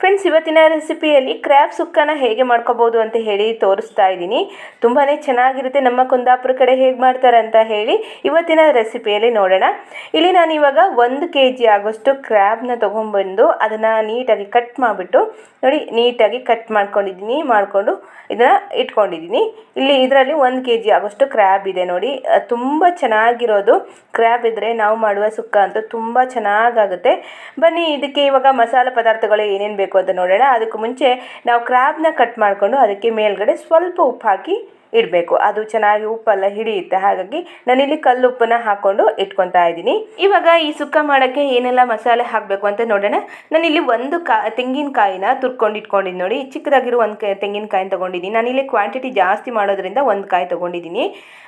Friends ಇವತ್ತಿನ ರೆಸಿಪಿಯಲ್ಲಿ crab ಸುಕ್ಕನ ಹೇಗೆ ಮಾಡ್ಕೋಬೋದು ಅಂತ ಹೇಳಿ ತೋರಿಸ್ತಾ ಇದ್ದೀನಿ. ತುಂಬಾ ಚೆನ್ನಾಗಿರುತ್ತೆ. ನಮ್ಮ ಕುಂದಾಪುರ ಕಡೆ ಹೇಗೆ ಮಾಡ್ತಾರೆ ಅಂತ ಹೇಳಿ ಇವತ್ತಿನ ರೆಸಿಪಿಯಲ್ಲಿ ನೋಡೋಣ. ಇಲ್ಲಿ ನಾನು ಇವಾಗ ಒಂದು ಕೆ ಜಿ ಆಗೋಷ್ಟು ಕ್ರ್ಯಾಬ್ನ ತೊಗೊಂಬಂದು ಅದನ್ನು ನೀಟಾಗಿ ಕಟ್ ಮಾಡಿಬಿಟ್ಟು, ನೋಡಿ, ನೀಟಾಗಿ ಕಟ್ ಮಾಡ್ಕೊಂಡಿದ್ದೀನಿ, ಮಾಡಿಕೊಂಡು ಇದನ್ನು ಇಟ್ಕೊಂಡಿದ್ದೀನಿ. ಇಲ್ಲಿ ಇದರಲ್ಲಿ ಒಂದು ಕೆ ಜಿ ಆಗೋಷ್ಟು ಕ್ರ್ಯಾಬ್ ಇದೆ, ನೋಡಿ. ತುಂಬ ಚೆನ್ನಾಗಿರೋದು. ಕ್ರ್ಯಾಬ್ ಇದ್ದರೆ ನಾವು ಮಾಡುವ ಸುಕ್ಕ ಅಂತೂ ತುಂಬ ಚೆನ್ನಾಗಾಗುತ್ತೆ. ಬನ್ನಿ, ಇದಕ್ಕೆ ಇವಾಗ ಮಸಾಲೆ ಪದಾರ್ಥಗಳು ಏನೇನು ಅಂತ ನೋಡೋಣ. ಅದಕ್ಕೂ ಮುಂಚೆ ನಾವು ಕ್ರ್ಯಾಬ್ನ ಕಟ್ ಮಾಡಿಕೊಂಡು ಅದಕ್ಕೆ ಮೇಲ್ಗಡೆ ಸ್ವಲ್ಪ ಉಪ್ಪು ಹಾಕಿ ಇಡಬೇಕು. ಅದು ಚೆನ್ನಾಗಿ ಉಪ್ಪೆಲ್ಲ ಹಿಡಿಯುತ್ತೆ. ಹಾಗಾಗಿ ನಾನಿಲ್ಲಿ ಕಲ್ಲು ಉಪ್ಪನ್ನ ಹಾಕ್ಕೊಂಡು ಇಟ್ಕೊತಾ ಇದ್ದೀನಿ. ಇವಾಗ ಈ ಸುಕ್ಕ ಮಾಡೋಕ್ಕೆ ಏನೆಲ್ಲ ಮಸಾಲೆ ಹಾಕಬೇಕು ಅಂತ ನೋಡೋಣ. ನಾನಿಲ್ಲಿ ಒಂದು ಕಾ, ತೆಂಗಿನಕಾಯಿನ ತುರ್ಕೊಂಡು ಇಟ್ಕೊಂಡಿದ್ದೀನಿ ನೋಡಿ. ಚಿಕ್ಕದಾಗಿರೋ ಒಂದು ಕ, ತೆಂಗಿನಕಾಯಿನ ತೊಗೊಂಡಿದ್ದೀನಿ. ನಾನಿಲ್ಲಿ ಕ್ವಾಂಟಿಟಿ ಜಾಸ್ತಿ ಮಾಡೋದ್ರಿಂದ ಒಂದು ಕಾಯಿ ತೊಗೊಂಡಿದ್ದೀನಿ.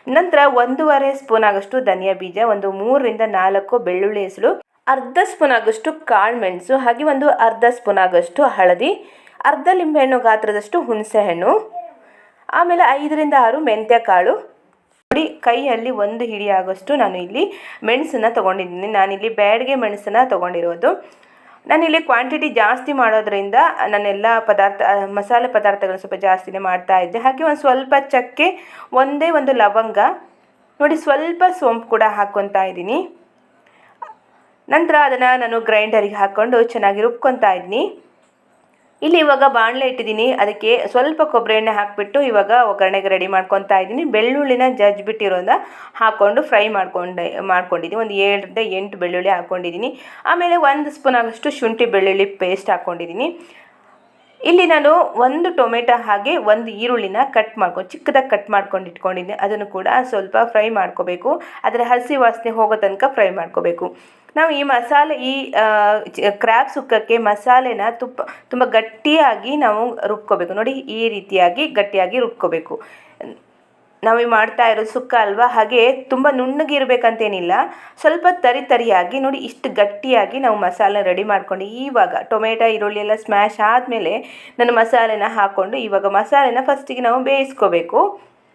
ನಂತರ ಒಂದೂವರೆ ಸ್ಪೂನ್ ಆಗೋಷ್ಟು ಧನಿಯಾ ಬೀಜ, ಒಂದು ಮೂರರಿಂದ ನಾಲ್ಕು ಬೆಳ್ಳುಳ್ಳಿ ಹೆಸರು. ಅರ್ಧ ಸ್ಪೂನ್ ಆಗೋಷ್ಟು ಕಾಳು ಮೆಣಸು, ಹಾಗೆ ಒಂದು ಅರ್ಧ ಸ್ಪೂನ್ ಆಗೋಷ್ಟು ಹಳದಿ, ಅರ್ಧ ಲಿಂಬೆಹಣ್ಣು ಗಾತ್ರದಷ್ಟು ಹುಣಸೆಹಣ್ಣು, ಆಮೇಲೆ ಐದರಿಂದ ಆರು ಮೆಂತ್ಯ ಕಾಳು ನೋಡಿ, ಕೈಯಲ್ಲಿ ಒಂದು ಹಿಡಿ ಆಗೋಷ್ಟು ನಾನು ಇಲ್ಲಿ ಮೆಣಸನ್ನು ತೊಗೊಂಡಿದ್ದೀನಿ. ನಾನಿಲ್ಲಿ ಬ್ಯಾಡಿಗೆ ಮೆಣಸನ್ನು ತೊಗೊಂಡಿರೋದು. ನಾನಿಲ್ಲಿ ಕ್ವಾಂಟಿಟಿ ಜಾಸ್ತಿ ಮಾಡೋದ್ರಿಂದ ನಾನೆಲ್ಲ ಪದಾರ್ಥ ಮಸಾಲೆ ಪದಾರ್ಥಗಳು ಸ್ವಲ್ಪ ಜಾಸ್ತಿನೇ ಮಾಡ್ತಾ ಇದ್ದೆ. ಹಾಗೆ ಒಂದು ಸ್ವಲ್ಪ ಚಕ್ಕೆ, ಒಂದೇ ಒಂದು ಲವಂಗ. ನೋಡಿ, ಸ್ವಲ್ಪ ಸೋಂಪು ಕೂಡ ಹಾಕ್ಕೊತಾ ಇದ್ದೀನಿ. ನಂತರ ಅದನ್ನು ನಾನು ಗ್ರೈಂಡರಿಗೆ ಹಾಕ್ಕೊಂಡು ಚೆನ್ನಾಗಿ ರುಬ್ಕೊತಾ ಇದ್ದೀನಿ ಇಲ್ಲಿ ಇವಾಗ ಬಾಣಲೆ ಇಟ್ಟಿದ್ದೀನಿ. ಅದಕ್ಕೆ ಸ್ವಲ್ಪ ಕೊಬ್ಬರಿ ಎಣ್ಣೆ ಹಾಕಿಬಿಟ್ಟು ಇವಾಗ ಒಗ್ಗರಣೆಗೆ ರೆಡಿ ಮಾಡ್ಕೊತಾ ಇದ್ದೀನಿ. ಬೆಳ್ಳುಳ್ಳಿನ ಜಜ್ಜಿಬಿಟ್ಟಿರೋದ ಹಾಕ್ಕೊಂಡು ಫ್ರೈ ಮಾಡ್ಕೊಂಡೆ, ಮಾಡ್ಕೊಂಡಿದ್ದೀನಿ. ಒಂದು ಏಳರಿಂದ ಎಂಟು ಬೆಳ್ಳುಳ್ಳಿ ಹಾಕ್ಕೊಂಡಿದ್ದೀನಿ ಆಮೇಲೆ ಒಂದು ಸ್ಪೂನ್ ಆಗೋಷ್ಟು ಶುಂಠಿ ಬೆಳ್ಳುಳ್ಳಿ ಪೇಸ್ಟ್ ಹಾಕ್ಕೊಂಡಿದ್ದೀನಿ ಇಲ್ಲಿ ನಾನು ಒಂದು ಟೊಮೆಟೊ ಹಾಗೆ ಒಂದು ಈರುಳ್ಳಿನ ಕಟ್ ಮಾಡ್ಕೊ, ಚಿಕ್ಕದಾಗಿ ಕಟ್ ಮಾಡ್ಕೊಂಡು ಇಟ್ಕೊಂಡಿದ್ದೀನಿ ಅದನ್ನು ಕೂಡ ಸ್ವಲ್ಪ ಫ್ರೈ ಮಾಡ್ಕೋಬೇಕು. ಅದರ ಹಸಿ ವಾಸನೆ ಹೋಗೋ ತನಕ ಫ್ರೈ ಮಾಡ್ಕೋಬೇಕು. ನಾವು ಈ ಮಸಾಲೆ, ಈ ಕ್ರ್ಯಾಬ್ ಸುಕ್ಕಕ್ಕೆ ಮಸಾಲೆನ ತುಪ್ಪ, ತುಂಬ ಗಟ್ಟಿಯಾಗಿ ನಾವು ರುಬ್ಕೋಬೇಕು. ನೋಡಿ ಈ ರೀತಿಯಾಗಿ ಗಟ್ಟಿಯಾಗಿ ರುಬ್ಕೋಬೇಕು. ನಾವು ಮಾಡ್ತಾ ಇರೋದು ಸುಕ್ಕ ಅಲ್ವಾ? ಹಾಗೆ ತುಂಬ ನುಣ್ಣಗಿರಬೇಕಂತೇನಿಲ್ಲ. ಸ್ವಲ್ಪ ತರಿ ತರಿಯಾಗಿ ನೋಡಿ ಇಷ್ಟು ಗಟ್ಟಿಯಾಗಿ ನಾವು ಮಸಾಲೆ ರೆಡಿ ಮಾಡ್ಕೊಂಡು ಇವಾಗ ಟೊಮೆಟೊ, ಈರುಳ್ಳಿ ಎಲ್ಲ ಸ್ಮ್ಯಾಶ್ ಆದಮೇಲೆ ನಾನು ಮಸಾಲೆನ ಹಾಕ್ಕೊಂಡು ಇವಾಗ ಮಸಾಲೆನ ಫಸ್ಟಿಗೆ ನಾವು ಬೇಯಿಸ್ಕೋಬೇಕು.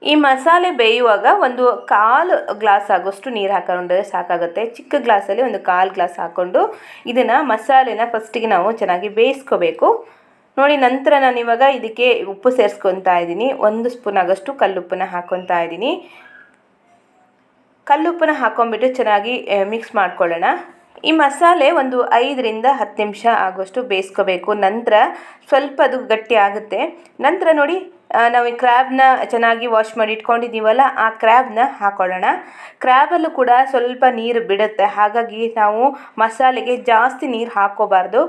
ಈ ಮಸಾಲೆ ಬೇಯುವಾಗ ಒಂದು ಕಾಲು ಗ್ಲಾಸ್ ಆಗೋಷ್ಟು ನೀರು ಹಾಕೊಂಡ್ರೆ ಸಾಕಾಗುತ್ತೆ. ಚಿಕ್ಕ ಗ್ಲಾಸಲ್ಲಿ ಒಂದು ಕಾಲು ಗ್ಲಾಸ್ ಹಾಕ್ಕೊಂಡು ಇದನ್ನು ಮಸಾಲೆನ ಫಸ್ಟಿಗೆ ನಾವು ಚೆನ್ನಾಗಿ ಬೇಯಿಸ್ಕೋಬೇಕು. ನೋಡಿ, ನಂತರ ನಾನು ಇವಾಗ ಇದಕ್ಕೆ ಉಪ್ಪು ಸೇರಿಸ್ಕೊತಾ ಇದ್ದೀನಿ. ಒಂದು ಸ್ಪೂನ್ ಆಗೋಷ್ಟು ಕಲ್ಲುಪ್ಪನ್ನ ಹಾಕ್ಕೊತಾ ಇದ್ದೀನಿ. ಕಲ್ಲುಪ್ಪನ್ನ ಹಾಕೊಂಡ್ಬಿಟ್ಟು ಚೆನ್ನಾಗಿ ಮಿಕ್ಸ್ ಮಾಡ್ಕೊಳ್ಳೋಣ. ಈ ಮಸಾಲೆ ಒಂದು ಐದರಿಂದ ಹತ್ತು ನಿಮಿಷ ಆಗೋಷ್ಟು ಬೇಯಿಸ್ಕೋಬೇಕು. ನಂತರ ಸ್ವಲ್ಪ ಅದು ಗಟ್ಟಿ ಆಗುತ್ತೆ. ನಂತರ ನೋಡಿ ನಾವು ಈ ಕ್ರ್ಯಾಬ್ನ ಚೆನ್ನಾಗಿ ವಾಶ್ ಮಾಡಿ ಇಟ್ಕೊಂಡಿದ್ದೀವಲ್ಲ, ಆ ಕ್ರ್ಯಾಬ್ನ ಹಾಕೊಳ್ಳೋಣ. ಕ್ರ್ಯಾಬಲ್ಲೂ ಕೂಡ ಸ್ವಲ್ಪ ನೀರು ಬಿಡುತ್ತೆ. ಹಾಗಾಗಿ ನಾವು ಮಸಾಲೆಗೆ ಜಾಸ್ತಿ ನೀರು ಹಾಕ್ಕೋಬಾರ್ದು.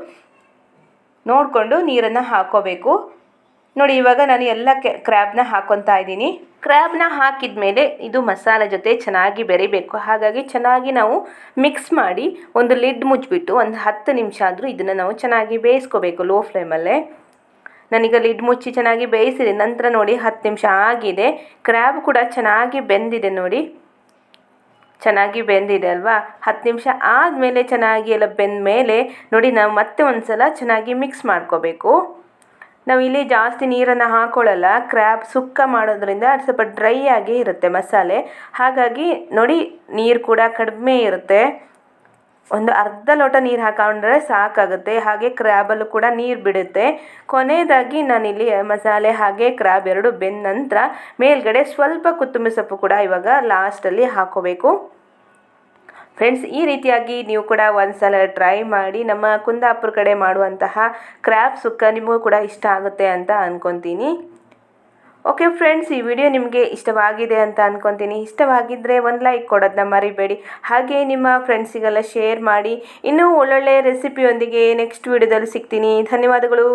ನೋಡಿಕೊಂಡು ನೀರನ್ನು ಹಾಕೋಬೇಕು. ನೋಡಿ, ಇವಾಗ ನಾನು ಎಲ್ಲ ಕ್ರ್ಯಾಬ್ನ ಹಾಕ್ಕೊತಾ ಇದ್ದೀನಿ. ಕ್ರ್ಯಾಬ್ನ ಹಾಕಿದ ಮೇಲೆ ಇದು ಮಸಾಲೆ ಜೊತೆ ಚೆನ್ನಾಗಿ ಬೆರಿಬೇಕು. ಹಾಗಾಗಿ ಚೆನ್ನಾಗಿ ನಾವು ಮಿಕ್ಸ್ ಮಾಡಿ ಒಂದು ಲಿಡ್ ಮುಚ್ಚಿಬಿಟ್ಟು ಒಂದು ಹತ್ತು ನಿಮಿಷ ಆದರೂ ಇದನ್ನು ನಾವು ಚೆನ್ನಾಗಿ ಬೇಯಿಸ್ಕೋಬೇಕು ಲೋ ಫ್ಲೇಮಲ್ಲೇ ನಾನೀಗ ಲಿಡ್ ಮುಚ್ಚಿ ಚೆನ್ನಾಗಿ ಬೇಯಿಸಿದೆ. ನಂತರ ನೋಡಿ ಹತ್ತು ನಿಮಿಷ ಆಗಿದೆ. ಕ್ರ್ಯಾಬ್ ಕೂಡ ಚೆನ್ನಾಗಿ ಬೆಂದಿದೆ ನೋಡಿ. ಚೆನ್ನಾಗಿ ಬೆಂದಿದೆ ಅಲ್ವಾ? ಹತ್ತು ನಿಮಿಷ ಆದಮೇಲೆ ಚೆನ್ನಾಗಿ ಎಲ್ಲ ಬೆಂದ ಮೇಲೆ ನೋಡಿ ನಾವು ಮತ್ತೆ ಒಂದು ಸಲ ಚೆನ್ನಾಗಿ ಮಿಕ್ಸ್ ಮಾಡ್ಕೋಬೇಕು. ನಾವು ಇಲ್ಲಿ ಜಾಸ್ತಿ ನೀರನ್ನು ಹಾಕೊಳ್ಳಲ್ಲ ಕ್ರ್ಯಾಬ್ ಸುಕ್ಕ ಮಾಡೋದ್ರಿಂದ ಅದು ಸ್ವಲ್ಪ ಡ್ರೈ ಆಗಿ ಇರುತ್ತೆ ಮಸಾಲೆ. ಹಾಗಾಗಿ ನೋಡಿ ನೀರು ಕೂಡ ಕಡಿಮೆ ಇರುತ್ತೆ. ಒಂದು ಅರ್ಧ ಲೋಟ ನೀರು ಹಾಕೊಂಡ್ರೆ ಸಾಕಾಗುತ್ತೆ. ಹಾಗೆ ಕ್ರ್ಯಾಬಲ್ಲೂ ಕೂಡ ನೀರು ಬಿಡುತ್ತೆ. ಕೊನೆಯದಾಗಿ ನಾನಿಲ್ಲಿ ಮಸಾಲೆ ಹಾಗೆ ಕ್ರ್ಯಾಬ್ ಎರಡು ಬೆಂದ ನಂತರ ಮೇಲ್ಗಡೆ ಸ್ವಲ್ಪ ಕೊತ್ತಂಬರಿ ಸೊಪ್ಪು ಕೂಡ ಇವಾಗ ಲಾಸ್ಟಲ್ಲಿ ಹಾಕೋಬೇಕು. ಫ್ರೆಂಡ್ಸ್, ಈ ರೀತಿಯಾಗಿ ನೀವು ಕೂಡ ಒಂದ್ಸಲ ಟ್ರೈ ಮಾಡಿ ನಮ್ಮ ಕುಂದಾಪುರ ಕಡೆ ಮಾಡುವಂತಹ ಕ್ರ್ಯಾಬ್ ಸುಕ್ಕ ನಿಮಗೂ ಕೂಡ ಇಷ್ಟ ಆಗುತ್ತೆ ಅಂತ ಅಂದ್ಕೊತೀನಿ ಓಕೆ ಫ್ರೆಂಡ್ಸ್ ಈ ವಿಡಿಯೋ ನಿಮಗೆ ಇಷ್ಟವಾಗಿದೆ ಅಂತ ಅಂದ್ಕೊತೀನಿ ಇಷ್ಟವಾಗಿದ್ದರೆ ಒಂದು ಲೈಕ್ ಕೊಡೋದನ್ನ ಮರಿಬೇಡಿ. ಹಾಗೆ ನಿಮ್ಮ ಫ್ರೆಂಡ್ಸಿಗೆಲ್ಲ ಶೇರ್ ಮಾಡಿ. ಇನ್ನೂ ಒಳ್ಳೊಳ್ಳೆ ರೆಸಿಪಿಯೊಂದಿಗೆ ನೆಕ್ಸ್ಟ್ ವಿಡಿಯೋದಲ್ಲಿ ಸಿಗ್ತೀನಿ. ಧನ್ಯವಾದಗಳು.